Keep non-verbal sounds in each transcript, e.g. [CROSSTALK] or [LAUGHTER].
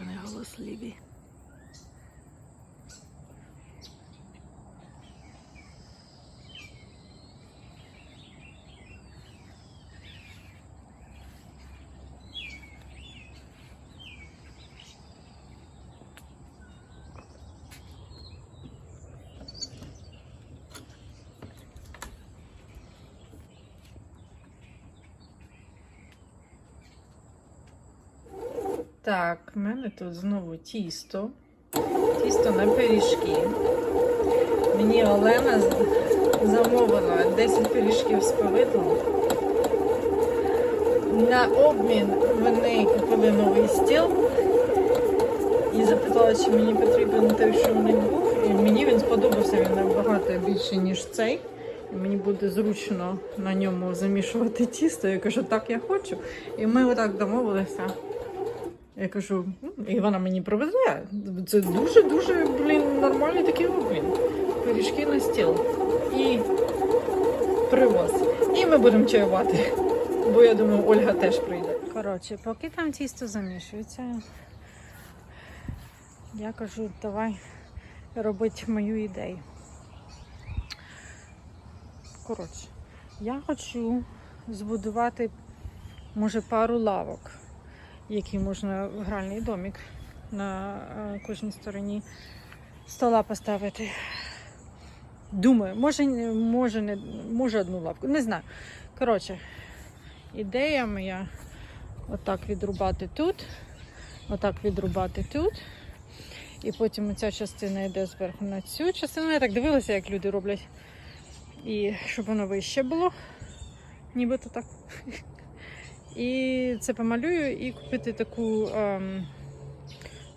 вони голосливі. Так, в мене тут знову тісто. Тісто на пиріжки. Мені Олена замовила 10 пиріжків з повидлом. На обмін вони купили новий стіл і запитала, чи мені потрібен той, що в був. І мені він сподобався, він набагато більше, ніж цей. І мені буде зручно на ньому замішувати тісто. Я кажу, так я хочу. І ми отак домовилися. Я кажу, і вона мені привезе. Це дуже-дуже, блін, нормальний такий обмін. Пиріжки на стіл. І привоз. І ми будемо чаювати. Бо я думаю, Ольга теж прийде. Коротше, поки там тісто замішується, я кажу, давай робити мою ідею. Коротше, я хочу збудувати, може, пару лавок який можна в гральний домик на е, кожній стороні стола поставити. Думаю, може, може, не, може одну лавку, не знаю. Коротше, ідея моя отак відрубати тут, отак відрубати тут. І потім ця частина йде зверху на цю частину. Я так дивилася, як люди роблять. І щоб воно вище було, нібито так. І це помалюю і купити таку ем,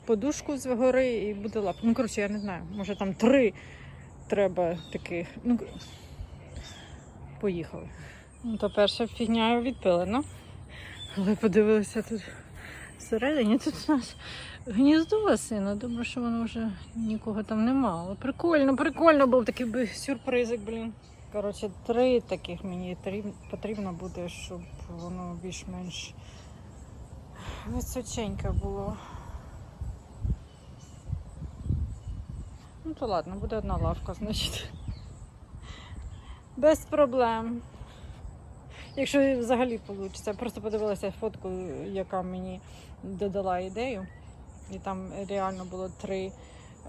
подушку згори і буде лапка. Ну, коротше, я не знаю. Може там три треба таких. Ну, поїхали. Ну, то перша фігня відпилена. Але подивилися тут всередині. Тут у нас гніздо лосина. Добре, що воно вже нікого там нема. Але прикольно, прикольно був такий сюрпризик, блін. Коротше, три таких мені потрібно буде, щоб воно більш-менш височеньке було. Ну то ладно, буде одна лавка, значить. Без проблем. Якщо взагалі вийде. Просто подивилася фотку, яка мені додала ідею. І там реально було три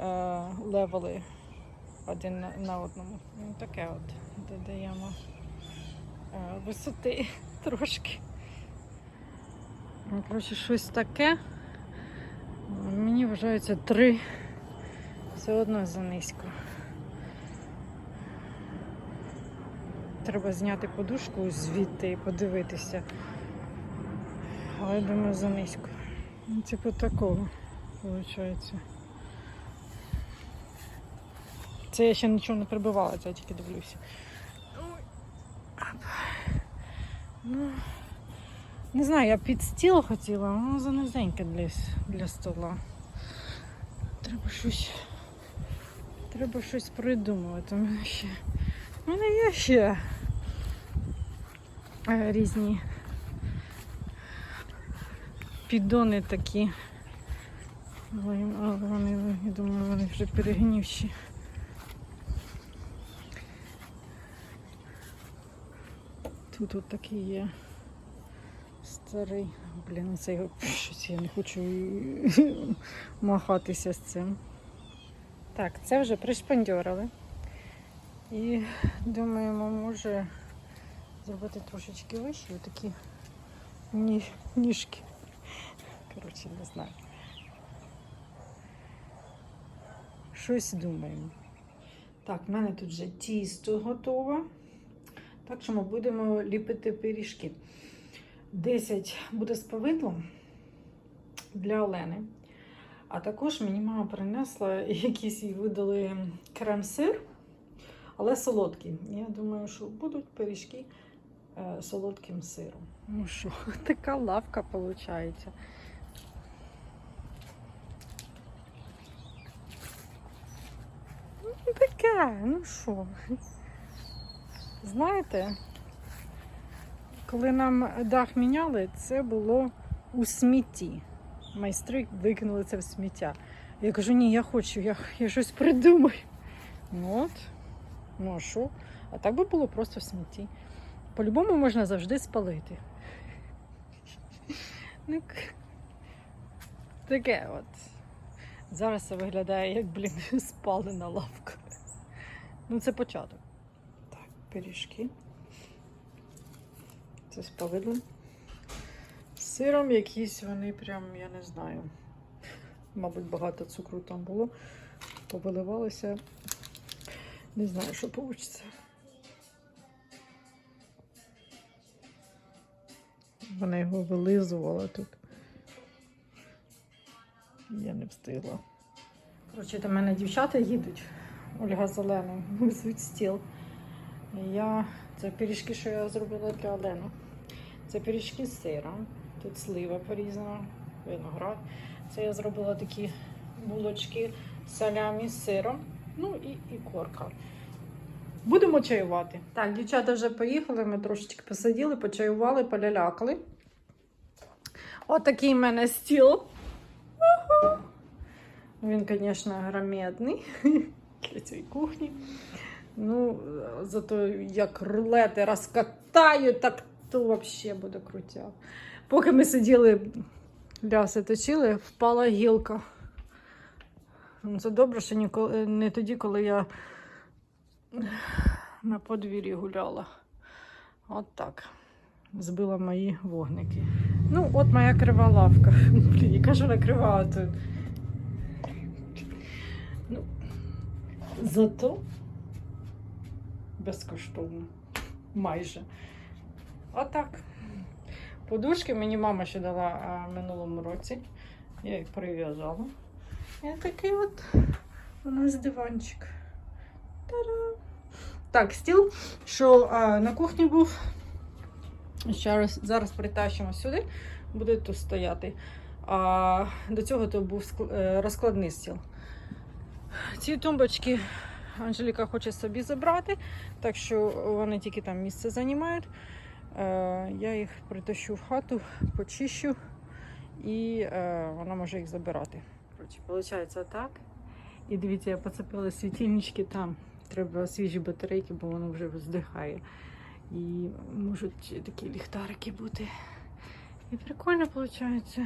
е, левели один на, одному. Ну, таке от додаємо е, висоти трошки. Ну, Коротше, щось таке. Мені вважається три. Все одно занизько. Треба зняти подушку звідти і подивитися. Але думаю, занизько. Ну, Типу такого, виходить. Це я ще нічого не прибивала, це я тільки дивлюся. Ой. Ап. Ну, не знаю, я під стіл хотіла, воно занизеньке для, для стола. Треба щось. Треба щось придумувати. У мене ще. У мене є ще е, різні піддони такі. Але вони, я думаю, вони вже перегнівші. Тут от такий є старий. Блін, це його щось я не хочу [LAUGHS] махатися з цим. Так, це вже пришпандьорили. І думаємо, може зробити трошечки вище такі ні, ніжки. Коротше, не знаю. Щось думаємо. Так, в мене тут вже тісто готове. Так що ми будемо ліпити пиріжки. 10 буде з повидлом для Олени. А також мені мама принесла якийсь їй видали крем-сир, але солодкий. Я думаю, що будуть пиріжки е, солодким сиром. Ну що, [LAUGHS] така лавка виходить. Ну, таке, ну що. Знаєте, коли нам дах міняли, це було у смітті. майстри викинули це в сміття. Я кажу, ні, я хочу, я, я щось придумаю. Ну от, ну а що? А так би було просто в смітті. По-любому можна завжди спалити. Ну, таке от. Зараз це виглядає як, блін, [LAUGHS] спалена лавка. Ну, це початок. Пиріжки. Це з повидлом. З сиром якісь вони прям, я не знаю. Мабуть, багато цукру там було. Повиливалося. Не знаю, що вийде. Вона його вилизувала тут. Я не встигла. Коротше, до мене дівчата їдуть. Ольга Зелена, везуть стіл. Я... Це пиріжки, що я зробила для Олени. Це пиріжки з сиром. Тут слива порізана, виноград. Це я зробила такі булочки з салямі з сиром. Ну і, і корка. Будемо чаювати. Так, дівчата вже поїхали, ми трошечки посиділи, почаювали, полялякали. Отакий в мене стіл. Він, звісно, громадний [LAUGHS] для цієї кухні. Ну, зато як рулети розкатаю, так то взагалі буде крутяк. Поки ми сиділи, ляси точили, впала гілка. Ну, Це добре, що ніколи, не тоді, коли я на подвір'ї гуляла. От так. Збила мої вогники. Ну, от моя крива лавка. Блін, яка ж вона крива тут. Ну, зато безкоштовно. Майже. Отак. Подушки мені мама ще дала а, минулому році. Я їх прив'язала. І такий от у нас диванчик. Та-да! Так, стіл, що а, на кухні був. Ще раз, зараз притащимо сюди, буде тут стояти. А до цього то був е, розкладний стіл. Ці тумбочки Анжеліка хоче собі забрати, так що вони тільки там місце займають. Е, я їх притащу в хату, почищу і е, вона може їх забирати. Виходить так. І дивіться, я поцепила світильнички там. Треба свіжі батарейки, бо воно вже здихає. І можуть такі ліхтарики бути. І прикольно виходить.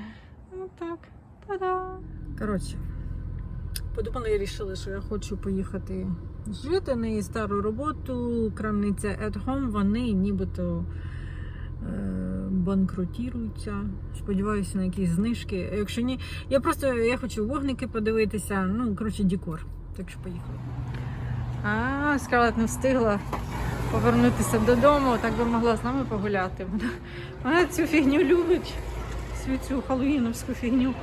Отак. Та-да! Коротше, подумали і вирішили, що я хочу поїхати жити на її стару роботу. Крамниця at home, вони нібито е, банкрутіруються. Сподіваюся на якісь знижки. Якщо ні, я просто я хочу вогники подивитися. Ну, коротше, декор. Так що поїхали. А, Скарлет не встигла повернутися додому, так би могла з нами погуляти. Вона, вона цю фігню любить, всю цю халуїновську фігню.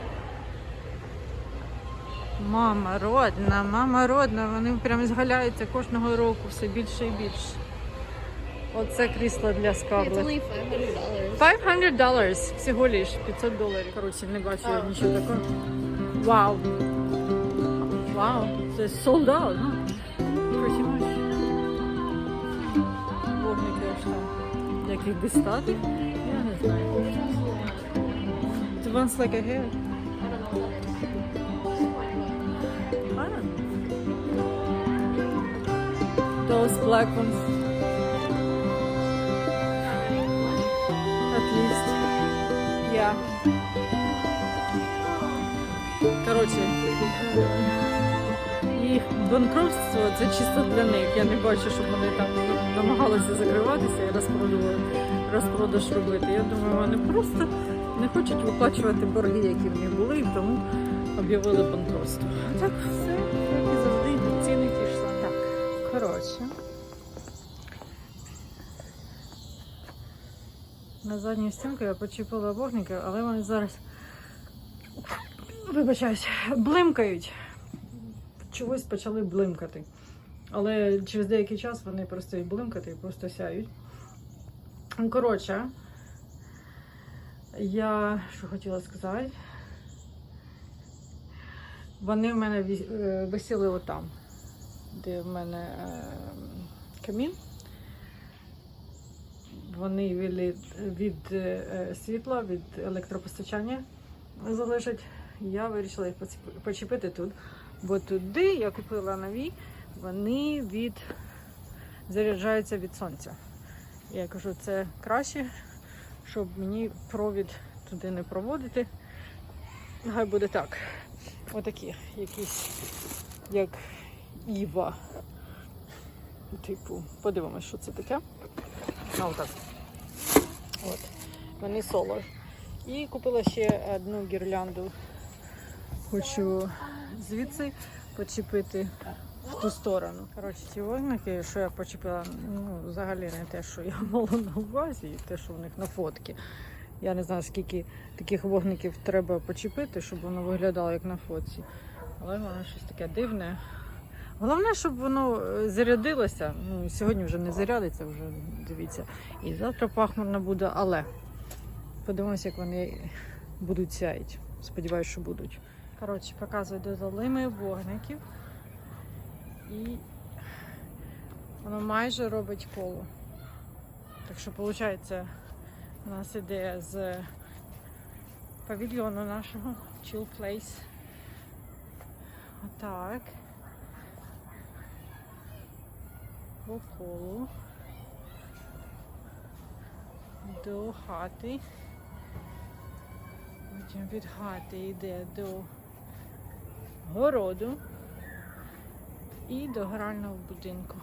Мама родна, мама родна, вони прям згаляються кожного року все більше і більше. Оце крісло для only $500. 500 доларів всього лиш, 500 доларів. Коротше, не бачу я нічого такого. Вау. Вау, це sold out, ну. Трохи. Вогники аж там. Як їх дістати? Я не знаю. It runs like a hair. I Those black ones. At least. Коротше, їх банкротство це чисто для них. Я не бачу, щоб вони там намагалися закриватися і розпродували, розпродаж робити. Я думаю, вони просто не хочуть виплачувати борги, які в них були, і тому об'явили банкротство. Так, все, коротше. На задню стінку я почепила вогники, але вони зараз вибачаюсь, блимкають. Чогось почали блимкати. Але через деякий час вони просто блимкати і просто сяють. Коротше, я що хотіла сказати. Вони в мене е, висіли отам, де в мене е, камін. Вони від, від е, світла, від електропостачання. залежать. Я вирішила їх почепити тут. Бо туди я купила нові, вони від заряджаються від сонця. Я кажу, це краще, щоб мені провід туди не проводити. Хай буде так. Отакі якісь, як Іва. Типу, подивимось, що це таке. А, отак. От. Вони соло. І купила ще одну гірлянду. Хочу звідси почепити в ту сторону. Коротше, ці вогники, що я почепила, ну, взагалі не те, що я [LAUGHS] мала на увазі, і те, що в них на фотки. Я не знаю, скільки таких вогників треба почепити, щоб воно виглядало як на фотці. Але воно щось таке дивне. Головне, щоб воно е, зарядилося. Ну, сьогодні вже не зарядиться, вже дивіться. І завтра пахмурно буде, але подивимося, як вони будуть сяїти. Сподіваюсь, що будуть. Коротше, показую, додали ми вогників. І воно майже робить коло. Так що, виходить, у нас іде з павільйону нашого Chill Place. Отак. По колу. До хати. Потім від хати йде до городу і до грального будинку.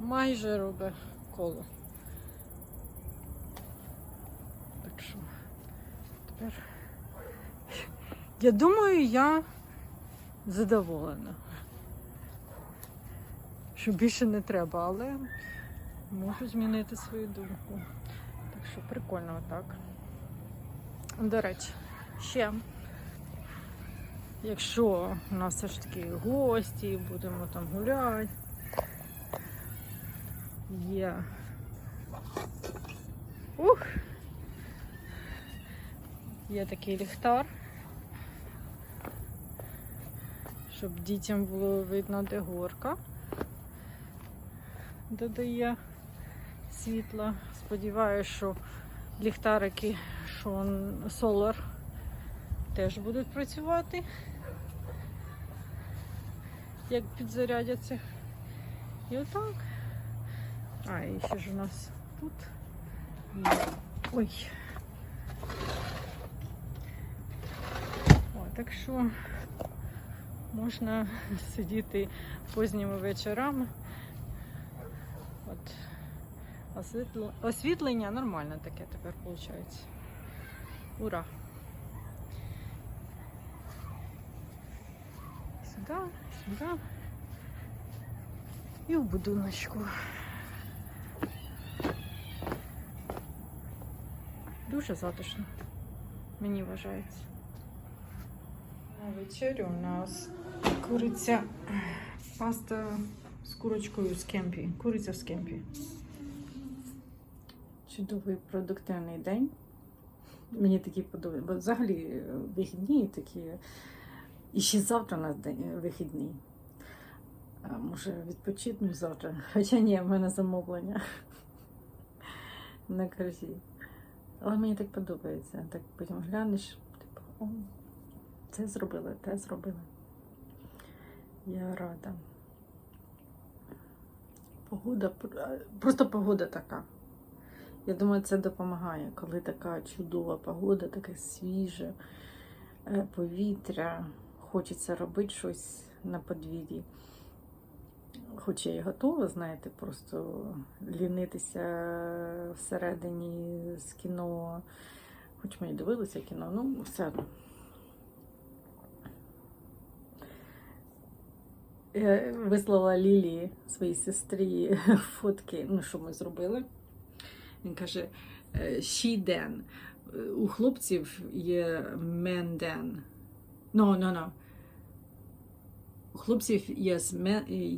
Майже робить коло. Так що тепер я думаю, я задоволена. Що більше не треба, але можу змінити свою думку. Так що прикольно отак. До речі, ще, якщо у нас все ж таки гості, будемо там гуляти, є. Ух! Є такий ліхтар, щоб дітям було видно, де горка. Додає світла. Сподіваюся, що ліхтарики, що Solar теж будуть працювати, як підзарядяться. І отак. А, і ще ж у нас тут. Ой. О, так що можна сидіти пізніми вечорами. От. Освітл- Освітлення нормальне таке тепер виходить. Ура! Сюди, сюди. І в будиночку. Дуже затишно. Мені вважається. На вечерю у нас куриця паста з курочкою з кемпі. Куриця з кемпі. Чудовий продуктивний день. Мені такі подобається. Бо взагалі е, вихідні такі. І ще завтра у нас день е, вихідний. А може відпочитну завтра. [LAUGHS] Хоча ні, в мене замовлення на корзі. Але мені так подобається. Так потім глянеш, типу, о, це зробили, те зробили. Я рада. Погода, просто погода така. Я думаю, це допомагає, коли така чудова погода, таке свіже е, повітря. Хочеться робити щось на подвір'ї. Хоч я і готова, знаєте, просто лінитися всередині з кіно. Хоч ми і дивилися кіно, ну все одно. Я вислала Лілії своїй сестрі фотки, ну що ми зробили. Він каже, е, she den. Е, У хлопців є men den. No, no, no. У хлопців є,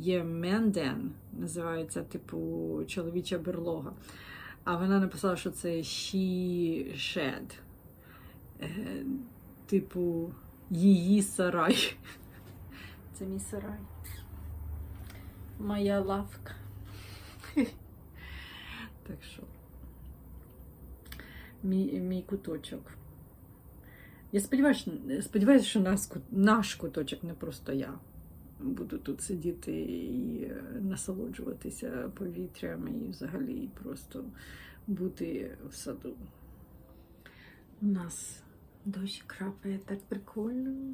є men den, називається типу чоловіча берлога. А вона написала, що це she shed. Е, Типу, її сарай. Це мій сарай. Моя лавка. Так що. Мій, мій куточок. Я сподіваюся, сподіваюся, що наш, наш куточок, не просто я. Буду тут сидіти і е, насолоджуватися повітрям і взагалі просто бути в саду. У нас дощ крапає так прикольно.